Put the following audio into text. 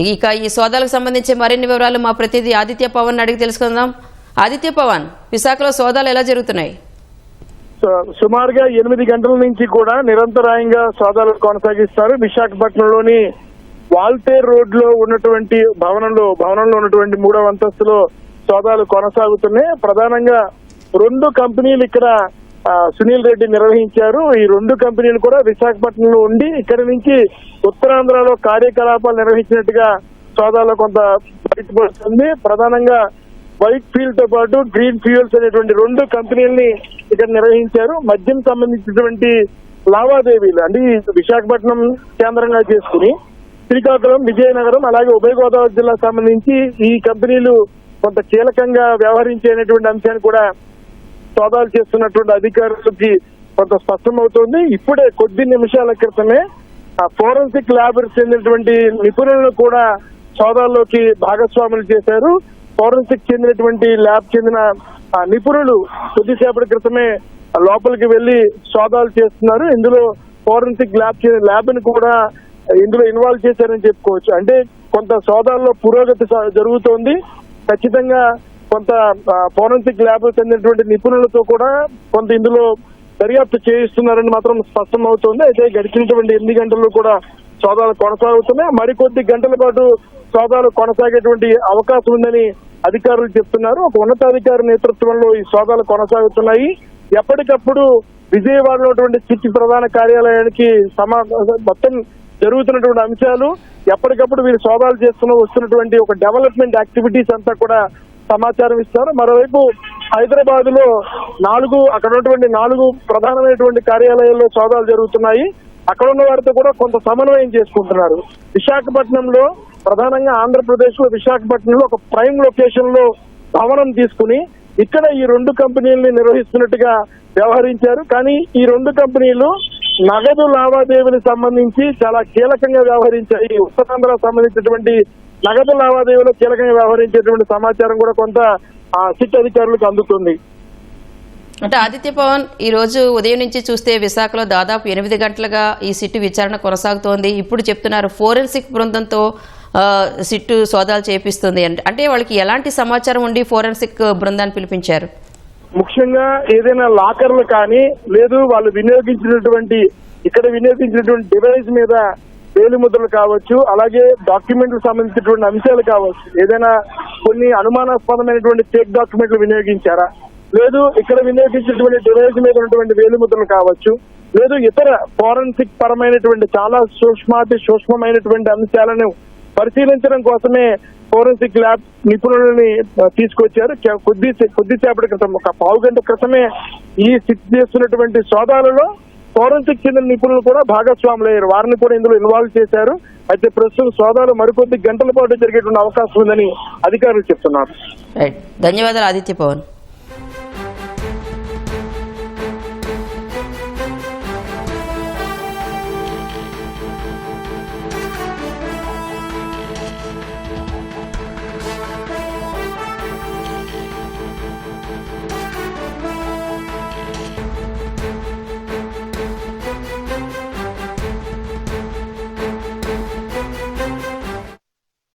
ఇక ఈ సోదాలకు సంబంధించి మరిన్ని వివరాలు మా ప్రతినిధి ఆదిత్య పవన్ అడిగి తెలుసుకుందాం. ఆదిత్య పవన్ విశాఖలో సోదాలు ఎలా జరుగుతున్నాయి? సుమారుగా ఎనిమిది గంటల నుంచి కూడా నిరంతరాయంగా సోదాలు కొనసాగిస్తారు. విశాఖపట్నంలోని వాల్తేర్ రోడ్లో ఉన్నటువంటి భవనంలో భవనంలో ఉన్నటువంటి మూడవ అంతస్తులో సోదాలు కొనసాగుతున్నాయి. ప్రధానంగా రెండు కంపెనీలు ఇక్కడ సునీల్ రెడ్డి నిర్వహించారు. ఈ రెండు కంపెనీలు కూడా విశాఖపట్నంలో ఉండి ఇక్కడి నుంచి ఉత్తరాంధ్రలో కార్యకలాపాలు నిర్వహించినట్టుగా సోదాలో కొంత బయటపడుతుంది. ప్రధానంగా వైట్ ఫీల్డ్తో పాటు గ్రీన్ ఫ్యూయల్స్ అనేటువంటి రెండు కంపెనీలని ఇక్కడ నిర్వహించారు. మద్యం సంబంధించినటువంటి లావాదేవీలు అంటే విశాఖపట్నం కేంద్రంగా చేసుకుని శ్రీకాకుళం విజయనగరం అలాగే ఉభయ గోదావరి జిల్లాకు సంబంధించి ఈ కంపెనీలు కొంత కీలకంగా వ్యవహరించేటువంటి అంశాన్ని కూడా సోదాలు చేస్తున్నటువంటి అధికారులకి కొంత స్పష్టమవుతోంది. ఇప్పుడే కొద్ది నిమిషాల క్రితమే ఆ ఫోరెన్సిక్ ల్యాబ్ చెందినటువంటి నిపుణులను కూడా సోదాల్లోకి భాగస్వాములు చేశారు. ఫోరెన్సిక్ చెందినటువంటి ల్యాబ్ చెందిన నిపుణులు కొద్దిసేపటి క్రితమే లోపలికి వెళ్ళి సోదాలు చేస్తున్నారు. ఇందులో ఫోరెన్సిక్ ల్యాబ్ ల్యాబ్ని కూడా ఇందులో ఇన్వాల్వ్ చేశారని చెప్పుకోవచ్చు. అంటే కొంత సోదాల్లో పురోగతి జరుగుతోంది. ఖచ్చితంగా కొంత ఫోరెన్సిక్ ల్యాబ్ చెందినటువంటి నిపుణులతో కూడా కొంత ఇందులో దర్యాప్తు చేయిస్తున్నారని మాత్రం స్పష్టం అవుతోంది. అయితే గడిచినటువంటి ఎనిమిది గంటల్లో కూడా సోదాలు కొనసాగుతున్నాయి. మరికొద్ది గంటల పాటు సోదాలు కొనసాగేటువంటి అవకాశం ఉందని అధికారులు చెప్తున్నారు. ఒక ఉన్నతాధికారి నేతృత్వంలో ఈ సోదాలు కొనసాగుతున్నాయి. ఎప్పటికప్పుడు విజయవాడలో ఉన్నటువంటి సిటీ ప్రధాన కార్యాలయానికి సమా మొత్తం జరుగుతున్నటువంటి అంశాలు ఎప్పటికప్పుడు వీరు సోదాలు చేస్తున్న వస్తున్నటువంటి ఒక డెవలప్మెంట్ యాక్టివిటీస్ అంతా కూడా సమాచారం ఇస్తారు మరోవైపు హైదరాబాద్లో నాలుగు అక్కడ ఉన్నటువంటి నాలుగు ప్రధానమైనటువంటి కార్యాలయాల్లో సోదాలు జరుగుతున్నాయి. అక్కడ ఉన్న వారితో కూడా కొంత సమన్వయం చేసుకుంటున్నారు. విశాఖపట్నంలో ప్రధానంగా ఆంధ్రప్రదేశ్లో విశాఖపట్నంలో ఒక ప్రైమ్ లొకేషన్లో భవనం తీసుకుని ఇక్కడ ఈ రెండు కంపెనీలని నిర్వహిస్తున్నట్టుగా వ్యవహరించారు. కానీ ఈ రెండు కంపెనీలు నగదు లావాదేవీలకు సంబంధించి చాలా కీలకంగా వ్యవహరించాయి. ఉత్తరాంధ్ర సంబంధించినటువంటి నగదు లావాదేవీలో కీలకంగా వ్యవహరించేటువంటి సమాచారం కూడా కొంత ఆ సిట్ అధికారులకు అందుతుంది అంటే ఆదిత్య పవన్ ఈ రోజు ఉదయం నుంచి చూస్తే విశాఖలో దాదాపు ఎనిమిది గంటలుగా ఈ సిట్టు విచారణ కొనసాగుతోంది. ఇప్పుడు చెప్తున్నారు ఫోరెన్సిక్ బృందంతో సిట్టు సోదాలు చేపిస్తుంది. అంటే అంటే వాళ్ళకి ఎలాంటి సమాచారం ఉండి ఫోరెన్సిక్ బృందాన్ని పిలిపించారు? ముఖ్యంగా ఏదైనా లాకర్లు కానీ లేదు వాళ్ళు వినియోగించినటువంటి ఇక్కడ వినియోగించినటువంటి డివైస్ మీద వేలిముద్రలు కావచ్చు అలాగే డాక్యుమెంట్లకు సంబంధించినటువంటి అంశాలు కావచ్చు. ఏదైనా కొన్ని అనుమానాస్పదమైనటువంటి ఫేక్ డాక్యుమెంట్లు వినియోగించారా? లేదు ఇక్కడ వినియోగించినటువంటి డివైజ్ మీద ఉన్నటువంటి వేలిముద్రలు కావచ్చు. లేదు ఇతర ఫోరెన్సిక్ పరమైనటువంటి చాలా సూక్ష్మాతి సూక్ష్మమైనటువంటి అంశాలను పరిశీలించడం కోసమే ఫోరెన్సిక్ ల్యాబ్ నిపుణులని తీసుకొచ్చారు. కొద్ది కొద్దిసేపటి క్రితం ఒక పావు గంట క్రితమే ఈ స్థితి చేస్తున్నటువంటి సోదాలలో ఫోరెన్సిక్ చెందిన నిపుణులు కూడా భాగస్వాములు అయ్యారు. వారిని కూడా ఇందులో ఇన్వాల్వ్ చేశారు. అయితే ప్రస్తుతం సోదాలు మరికొద్ది గంటల పాటు జరిగేటువంటి అవకాశం ఉందని అధికారులు చెప్తున్నారు. ధన్యవాదాలు ఆదిత్య పవన్.